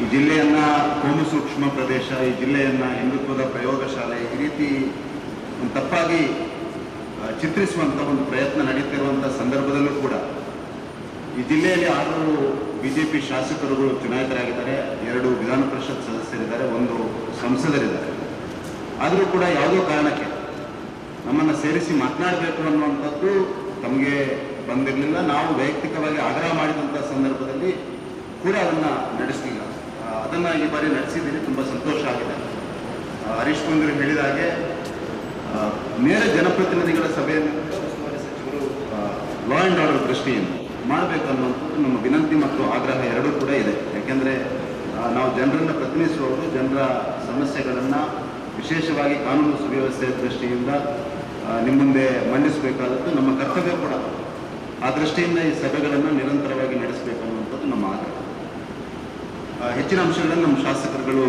ಈ ಜಿಲ್ಲೆಯನ್ನ ಕೋಮು ಸೂಕ್ಷ್ಮ ಪ್ರದೇಶ, ಈ ಜಿಲ್ಲೆಯನ್ನ ಹಿಂದುತ್ವದ ಪ್ರಯೋಗಶಾಲೆ ಈ ರೀತಿ ಒಂದು ತಪ್ಪಾಗಿ ಚಿತ್ರಿಸುವಂಥ ಒಂದು ಪ್ರಯತ್ನ ನಡೀತಿರುವಂಥ ಸಂದರ್ಭದಲ್ಲೂ ಕೂಡ ಈ ಜಿಲ್ಲೆಯಲ್ಲಿ ಆರು ಬಿಜೆಪಿ ಶಾಸಕರುಗಳು ಚುನಾಯಿತರಾಗಿದ್ದಾರೆ, ಎರಡು ವಿಧಾನ ಪರಿಷತ್ ಸದಸ್ಯರಿದ್ದಾರೆ, ಒಂದು ಸಂಸದರಿದ್ದಾರೆ. ಆದರೂ ಕೂಡ ಯಾವುದೋ ಕಾರಣಕ್ಕೆ ನಮ್ಮನ್ನು ಸೇರಿಸಿ ಮಾತನಾಡಬೇಕು ಅನ್ನುವಂಥದ್ದು ತಮಗೆ ಬಂದಿರಲಿಲ್ಲ. ನಾವು ವೈಯಕ್ತಿಕವಾಗಿ ಆಗ್ರಹ ಮಾಡಿದಂಥ ಸಂದರ್ಭದಲ್ಲಿ ಕೂಡ ಅದನ್ನು ನಡೆಸಲಿಲ್ಲ. ಅದನ್ನು ಈ ಬಾರಿ ನಡೆಸಿದ್ದೀನಿ, ತುಂಬಾ ಸಂತೋಷ ಆಗಿದೆ. ಹರೀಶ್ ಕುಂದ್ರಿ ಹೇಳಿದ ಹಾಗೆ ನೇರ ಜನಪ್ರತಿನಿಧಿಗಳ ಸಭೆಯನ್ನು ಉಸ್ತುವಾರಿ ಸಚಿವರು ಲಾ ಆ್ಯಂಡ್ ಆರ್ಡರ್ ದೃಷ್ಟಿಯಿಂದ ಮಾಡಬೇಕನ್ನುವಂಥದ್ದು ನಮ್ಮ ವಿನಂತಿ ಮತ್ತು ಆಗ್ರಹ ಎರಡೂ ಕೂಡ ಇದೆ. ಯಾಕೆಂದರೆ ನಾವು ಜನರನ್ನು ಪ್ರತಿನಿಧಿಸುವವರು, ಜನರ ಸಮಸ್ಯೆಗಳನ್ನು ವಿಶೇಷವಾಗಿ ಕಾನೂನು ಸುವ್ಯವಸ್ಥೆಯ ದೃಷ್ಟಿಯಿಂದ ನಿಮ್ಮ ಮುಂದೆ ಮಂಡಿಸಬೇಕಾದದ್ದು ನಮ್ಮ ಕರ್ತವ್ಯ ಕೂಡ. ಆ ದೃಷ್ಟಿಯಿಂದ ಈ ಸಭೆಗಳನ್ನು ನಿರಂತರವಾಗಿ ನಡೆಸಬೇಕು ಅನ್ನುವಂಥದ್ದು ನಮ್ಮ ಆಗ್ರಹ. ಹೆಚ್ಚಿನ ಅಂಶಗಳನ್ನು ನಮ್ಮ ಶಾಸಕರುಗಳು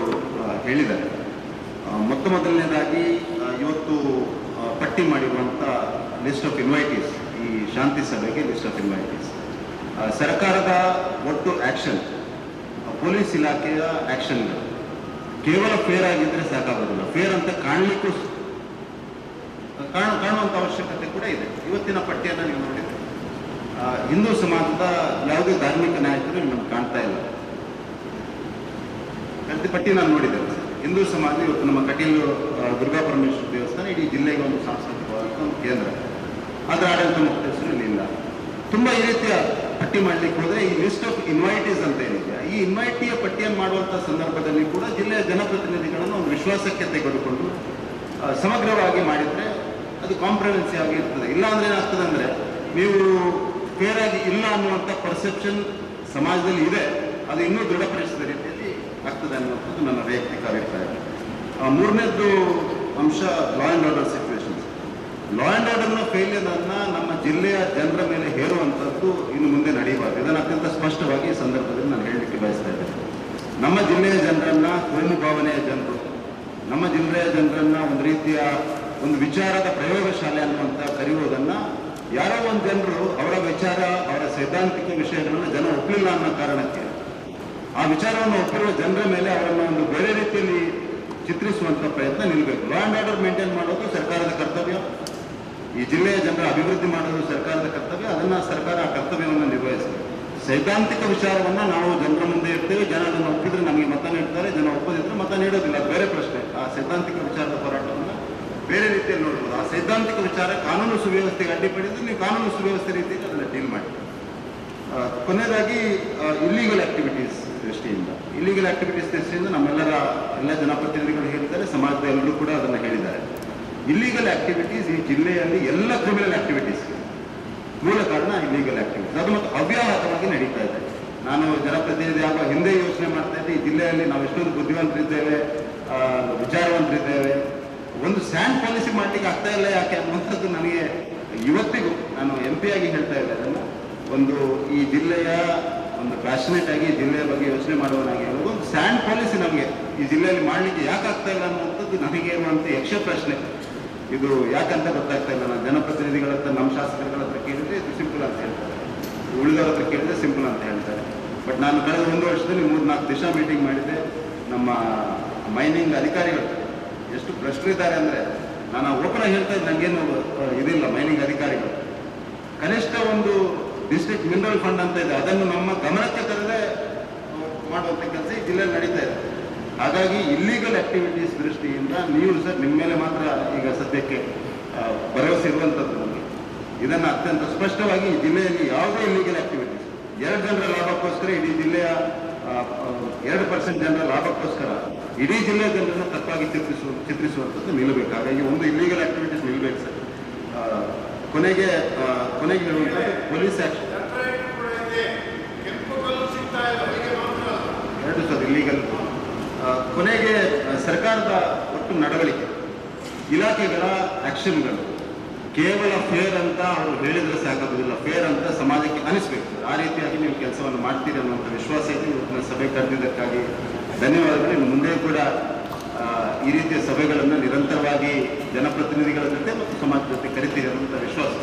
ಹೇಳಿದ್ದಾರೆ. ಮೊತ್ತ ಮೊದಲನೇದಾಗಿ ಇವತ್ತು ಪಟ್ಟಿ ಮಾಡಿರುವಂಥ ಲಿಸ್ಟ್ ಆಫ್ ಇನ್ವೈಟೀಸ್, ಈ ಶಾಂತಿ ಸಭೆಗೆ ಲಿಸ್ಟ್ ಆಫ್ ಇನ್ವೈಟೀಸ್. ಸರ್ಕಾರದ ಒಟ್ಟು ಆ್ಯಕ್ಷನ್ ಪೊಲೀಸ್ ಇಲಾಖೆಯ ಆ್ಯಕ್ಷನ್ಗಳು ಕೇವಲ ಫೇರ್ ಆಗಿದ್ದರೆ ಸಾಕಾಗೋದಿಲ್ಲ. ಫೇರ್ ಅಂತ ಕಾಣಲಿಕ್ಕೂ ಕಾಣ ಕಾಣುವಂಥ ಅವಶ್ಯಕತೆ ಕೂಡ ಇದೆ. ಇವತ್ತಿನ ಪಟ್ಟಿಯನ್ನು ನೀವು ನೋಡಿದ್ದೀರಿ ಹಿಂದೂ ಸಮಾಜದ ಯಾವುದೇ ಧಾರ್ಮಿಕ ನಾಯಕರು ನಿಮ್ಮನ್ನು ಕಾಣ್ತಾ ಇಲ್ಲ. ಪಟ್ಟಿ ನಾನು ನೋಡಿದೆ ಹಿಂದೂ ಸಮಾಜ ಇವತ್ತು ನಮ್ಮ ಕಟೀಲು ದುರ್ಗಾ ಪರಮೇಶ್ವರ ದೇವಸ್ಥಾನ ಇಡೀ ಜಿಲ್ಲೆಗೆ ಒಂದು ಸಾಂಸ್ಕೃತಿಕವಾದ ಒಂದು ಕೇಂದ್ರ. ಅದರ ಆಡಳಿತ ಮುಖ್ಯಸ್ಥರು ಇಲ್ಲಿ. ತುಂಬ ಈ ರೀತಿಯ ಪಟ್ಟಿ ಮಾಡಲಿಕ್ಕೆ ಹೋದರೆ ಈ ಲಿಸ್ಟ್ ಆಫ್ ಇನ್ವೈಟೀಸ್ ಅಂತ ಏನಿದೆ, ಈ ಇನ್ವೈಟಿಯ ಪಟ್ಟಿಯನ್ನು ಮಾಡುವಂಥ ಸಂದರ್ಭದಲ್ಲಿ ಕೂಡ ಜಿಲ್ಲೆಯ ಜನಪ್ರತಿನಿಧಿಗಳನ್ನು ಒಂದು ವಿಶ್ವಾಸಕ್ಕೆ ತೆಗೆದುಕೊಂಡು ಸಮಗ್ರವಾಗಿ ಮಾಡಿದರೆ ಅದು ಕಾಂಪ್ರಹೆನ್ಸಿ ಆಗಿ ಇರ್ತದೆ. ಇಲ್ಲ ಅಂದ್ರೆ ಏನಾಗ್ತದೆ ಅಂದರೆ, ನೀವು ಫೇರ್ ಆಗಿ ಇಲ್ಲ ಅನ್ನುವಂಥ ಪರ್ಸೆಪ್ಷನ್ ಸಮಾಜದಲ್ಲಿ ಇದೆ. ಅದು ಇನ್ನೂ ದೃಢಪಡಿಸಿದ ರೀತಿಯಲ್ಲಿ ಆಗ್ತದೆ ಅನ್ನುವಂಥದ್ದು ನನ್ನ ವೈಯಕ್ತಿಕ ಅಭಿಪ್ರಾಯ. ಆ, ಮೂರನೇದ್ದು ಅಂಶ law and order situations law and ಆರ್ಡರ್ನ ಫೇಲಿಯರನ್ನು ನಮ್ಮ ಜಿಲ್ಲೆಯ ಜನರ ಮೇಲೆ ಹೇರುವಂಥದ್ದು ಇನ್ನು ಮುಂದೆ ನಡೆಯಬಾರ್ದು. ಇದನ್ನು ಅತ್ಯಂತ ಸ್ಪಷ್ಟವಾಗಿ ಈ ಸಂದರ್ಭದಲ್ಲಿ ನಾನು ಹೇಳಲಿಕ್ಕೆ ಬಯಸ್ತಾ ಇದ್ದೇನೆ. ನಮ್ಮ ಜಿಲ್ಲೆಯ ಜನರನ್ನ ಕೋಮು ಭಾವನೆಯ ಜನರು ನಮ್ಮ ಜಿಲ್ಲೆಯ ಜನರನ್ನ ಒಂದು ರೀತಿಯ ಒಂದು ವಿಚಾರದ ಪ್ರಯೋಗಶಾಲೆ ಅನ್ನುವಂಥ ಕರೆಯುವುದನ್ನ ಯಾರೋ ಒಂದು ಜನರು ಅವರ ವಿಚಾರ ಅವರ ಸೈದ್ಧಾಂತಿಕ ವಿಷಯಗಳನ್ನು ಜನ ಒಪ್ಪಲಿಲ್ಲ ಅನ್ನೋ ಕಾರಣಕ್ಕೆ ಆ ವಿಚಾರವನ್ನು ಒಪ್ಪಿರುವ ಜನರ ಮೇಲೆ ಅವರನ್ನು ಒಂದು ಬೇರೆ ರೀತಿಯಲ್ಲಿ ಚಿತ್ರಿಸುವಂಥ ಪ್ರಯತ್ನ ನಿಲ್ಲಬೇಕು ಲಾ ಆ್ಯಂಡ್ ಆರ್ಡರ್ ಮೇಂಟೈನ್ ಮಾಡೋದು ಸರ್ಕಾರದ ಕರ್ತವ್ಯ. ಈ ಜಿಲ್ಲೆಯ ಜನರ ಅಭಿವೃದ್ಧಿ ಮಾಡೋದು ಸರ್ಕಾರದ ಕರ್ತವ್ಯ. ಅದನ್ನ ಸರ್ಕಾರ ಆ ಕರ್ತವ್ಯವನ್ನು ನಿರ್ವಹಿಸಬೇಕು ಸೈದ್ಧಾಂತಿಕ ವಿಚಾರವನ್ನು ನಾವು ಜನರ ಮುಂದೆ ಇರ್ತೇವೆ ಜನ ಅದನ್ನು ಒಪ್ಪಿದ್ರೆ ನಮಗೆ ಮತ ನೀಡ್ತಾರೆ. ಜನ ಒಪ್ಪದಿದ್ರೆ ಮತ ನೀಡೋದಿಲ್ಲ. ಬೇರೆ ಪ್ರಶ್ನೆ. ಆ ಸೈದ್ಧಾಂತಿಕ ವಿಚಾರದ ಹೋರಾಟವನ್ನು ಬೇರೆ ರೀತಿಯಲ್ಲಿ ನೋಡ್ಬೋದು. ಆ ಸೈದ್ಧಾಂತಿಕ ವಿಚಾರ ಕಾನೂನು ಸುವ್ಯವಸ್ಥೆಗೆ ಅಡ್ಡಿಪಡಿದ್ರೆ ನೀವು ಕಾನೂನು ಸುವ್ಯವಸ್ಥೆ ರೀತಿಯಲ್ಲಿ ಅದನ್ನು ಡೀಲ್ ಮಾಡಿ. ಕೊನೆಯದಾಗಿ ಇಲ್ಲೀಗಲ್ ಆಕ್ಟಿವಿಟೀಸ್ ದೃಷ್ಟಿಯಿಂದ. ಇಲ್ಲಿಗಲ್ ಆಕ್ಟಿವಿಟೀಸ್ ದೃಷ್ಟಿಯಿಂದ ನಮ್ಮೆಲ್ಲರ ಎಲ್ಲ ಜನಪ್ರತಿನಿಧಿಗಳು ಹೇಳಿದ್ದಾರೆ ಸಮಾಜದ ಎಲ್ಲರೂ ಕೂಡ ಅದನ್ನು ಹೇಳಿದ್ದಾರೆ. ಇಲ್ಲಿಗಲ್ ಆಕ್ಟಿವಿಟೀಸ್ ಈ ಜಿಲ್ಲೆಯಲ್ಲಿ ಎಲ್ಲ ಕ್ರಿಮಿನಲ್ ಆಕ್ಟಿವಿಟೀಸ್ ಮೂಲ ಕಾರಣ ಇಲ್ಲಿಗಲ್ ಆಕ್ಟಿವಿಟೀಸ್ ಅದು ಮತ್ತು ಅವ್ಯಾಹತವಾಗಿ ನಡೀತಾ ಇದೆ. ನಾನು ಜನಪ್ರತಿನಿಧಿ ಆಗುವ ಹಿಂದೆ ಯೋಚನೆ ಮಾಡ್ತಾ ಇದ್ದೆ, ಈ ಜಿಲ್ಲೆಯಲ್ಲಿ ನಾವು ಎಷ್ಟೊಂದು ಬುದ್ಧಿವಂತರಿದ್ದೇವೆ ವಿಚಾರವಂತರಿದ್ದೇವೆ. ಒಂದು ಸ್ಯಾಂಡ್ ಪಾಲಿಸಿ ಮಾಡ್ಲಿಕ್ಕೆ ಆಗ್ತಾ ಇಲ್ಲ ಯಾಕೆ ಅನ್ನುವಂಥದ್ದು ನನಗೆ ಇವತ್ತಿಗೂ ನಾನು ಎಂ ಪಿ ಆಗಿ ಹೇಳ್ತಾ ಇದ್ದೆ ಅದನ್ನು ಒಂದು ಈ ಜಿಲ್ಲೆಯ ಒಂದು ಪ್ಯಾಷನೇಟ್ ಆಗಿ ಜಿಲ್ಲೆಯ ಬಗ್ಗೆ ಯೋಚನೆ ಮಾಡುವವನಾಗಿ ಒಂದು ಸ್ಯಾಂಡ್ ಪಾಲಿಸಿ ನಮಗೆ ಈ ಜಿಲ್ಲೆಯಲ್ಲಿ ಮಾಡಲಿಕ್ಕೆ ಯಾಕೆ ಆಗ್ತಾ ಇಲ್ಲ ಅನ್ನುವಂಥದ್ದು ಅಂತ ಯಕ್ಷ ಪ್ರಶ್ನೆ. ಇದು ಯಾಕಂತ ಗೊತ್ತಾಗ್ತಾ ಇಲ್ಲ. ನಾನು ಜನಪ್ರತಿನಿಧಿಗಳ ಹತ್ರ, ನಮ್ಮ ಶಾಸಕರುಗಳ ಹತ್ರ ಕೇಳಿದ್ರೆ ಇದು ಸಿಂಪಲ್ ಅಂತ ಹೇಳ್ತಾರೆ. ಉಳಿದವರ ಹತ್ರ ಕೇಳಿದ್ರೆ ಸಿಂಪಲ್ ಅಂತ ಹೇಳ್ತಾರೆ. ಬಟ್ ನಾನು ಕಳೆದ ಒಂದು ವರ್ಷದಲ್ಲಿ ಮೂರು ನಾಲ್ಕು ದಿಶ ಮೀಟಿಂಗ್ ಮಾಡಿದ್ದೆ. ನಮ್ಮ ಮೈನಿಂಗ್ ಅಧಿಕಾರಿಗಳು ಎಷ್ಟು ಭ್ರಷ್ಟರಿದ್ದಾರೆ ಅಂದರೆ, ನಾನು ಓಪನ್ ಆಗಿ ಹೇಳ್ತಾ ಇದ್ದೆ ನನಗೇನು ಇದಿಲ್ಲ ಮೈನಿಂಗ್ ಅಧಿಕಾರಿಗಳು. ಕನಿಷ್ಠ ಒಂದು ಡಿಸ್ಟ್ರಿಕ್ಟ್ ಮಿನರಲ್ ಫಂಡ್ ಅಂತ ಇದೆ. ಅದನ್ನು ನಮ್ಮ ಗಮನಕ್ಕೆ ತರದೆ ಮಾಡುವಂಥ ಕೆಲಸ ಈ ಜಿಲ್ಲೆಯಲ್ಲಿ ನಡೀತಾ ಇದೆ. ಹಾಗಾಗಿ ಇಲ್ಲಿಗಲ್ ಆಕ್ಟಿವಿಟೀಸ್ ದೃಷ್ಟಿಯಿಂದ ನೀವು ಸರ್ ನಿಮ್ಮ ಮೇಲೆ ಮಾತ್ರ ಈಗ ಸದ್ಯಕ್ಕೆ ಭರವಸೆ ಇರುವಂಥದ್ದು ನಮಗೆ. ಇದನ್ನು ಅತ್ಯಂತ ಸ್ಪಷ್ಟವಾಗಿ ಈ ಜಿಲ್ಲೆಯಲ್ಲಿ ಯಾವುದೇ ಇಲ್ಲಿಗಲ್ ಆಕ್ಟಿವಿಟೀಸ್ ಎರಡು ಜನರ ಲಾಭಕ್ಕೋಸ್ಕರ ಇಡೀ ಜಿಲ್ಲೆಯ ಎರಡು ಪರ್ಸೆಂಟ್ ಜನರ ಲಾಭಕ್ಕೋಸ್ಕರ ಇಡೀ ಜಿಲ್ಲೆಯ ಜನರನ್ನು ತಪ್ಪಾಗಿ ಚಿತ್ರಿಸುವ ಚಿತ್ರಿಸುವಂಥದ್ದು ನಿಲ್ಲಬೇಕು. ಹಾಗಾಗಿ ಒಂದು ಇಲ್ಲಿಗಲ್ ಆಕ್ಟಿವಿಟೀಸ್ ನಿಲ್ಲಬೇಕು ಸರ್. ಕೊನೆಗೆ ಕೊನೆಗೆ ಹೇಳುವಂಥದ್ದು ಪೊಲೀಸ್ ಆಕ್ಷನ್ ಸರ್ ಕೊನೆಗೆ ಸರ್ಕಾರದ ಒಟ್ಟು ನಡವಳಿಕೆ, ಇಲಾಖೆಗಳ ಆಕ್ಷನ್ಗಳು. ಕೇವಲ ಫೇರ್ ಅಂತ ಅವರು ಹೇಳಿದ್ರೆ ಸಾಕಾಗೋದಿಲ್ಲ ಫೇರ್ ಅಂತ ಸಮಾಜಕ್ಕೆ ಅನಿಸ್ಬೇಕು. ಆ ರೀತಿಯಾಗಿ ನೀವು ಕೆಲಸವನ್ನು ಮಾಡ್ತೀರಿ ಅನ್ನುವಂಥ ವಿಶ್ವಾಸ ಇದೆ. ಇವತ್ತಿನ ಸಭೆ ಕರೆದಿದ್ದಕ್ಕಾಗಿ ಧನ್ಯವಾದಗಳು. ಇನ್ನು ಮುಂದೆ ಕೂಡ ಈ ರೀತಿಯ ಸಭೆಗಳನ್ನು ನಿರಂತರವಾಗಿ ಜನಪ್ರತಿನಿಧಿಗಳ ಜೊತೆ ಮತ್ತು ಸಮಾಜದ ಜೊತೆ ಕರಿತೀರಿ ಅನ್ನುವಂಥ ವಿಶ್ವಾಸ